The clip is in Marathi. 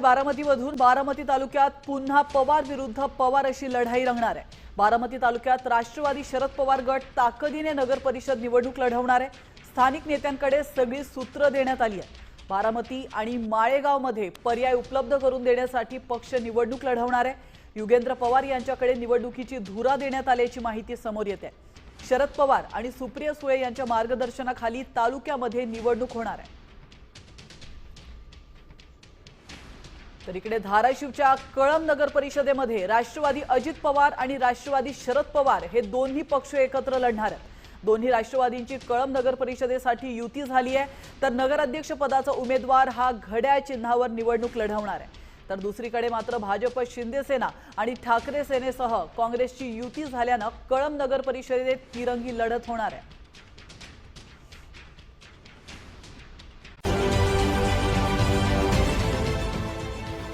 आहे बारामतीमधून बारामती तालुक्यात पुन्हा पवार विरुद्ध पवार अशी लढाई रंगणार आहे. बारामती तालुक्यात राष्ट्रवादी शरद पवार गट ताकदीने नगर परिषद निवडणूक लढवणार आहे. स्थानिक नेत्यांकडे सगळी सूत्र देण्यात आली आहे. बारामती आणि माळेगावमध्ये पर्याय उपलब्ध करून देण्यासाठी पक्ष निवडणूक लढवणार आहे. युगेंद्र पवार यांच्याकडे निवडणुकीची धुरा देण्यात आल्याची माहिती समोर येते. शरद पवार आणि सुप्रिया सुळे यांच्या मार्गदर्शनाखाली तालुक्यामध्ये निवडणूक होणार आहे. तर इकडे धाराशिवच्या कळम नगर परिषदेमध्ये राष्ट्रवादी अजित पवार आणि राष्ट्रवादी शरद पवार हे दोन्ही पक्ष एकत्र लढणार आहेत. दोन्ही राष्ट्रवादींची कळम नगर परिषदेसाठी युती झाली आहे. तर नगराध्यक्ष पदाचा उमेदवार हा घड्याळ चिन्हावर निवडणूक लढवणार आहे. तर दुसरीकडे मात्र भाजप शिंदेसेना आणि ठाकरे सेनेसह काँग्रेसची युती झाल्यानं कळम नगर परिषदेत तिरंगी लढत होणार आहे.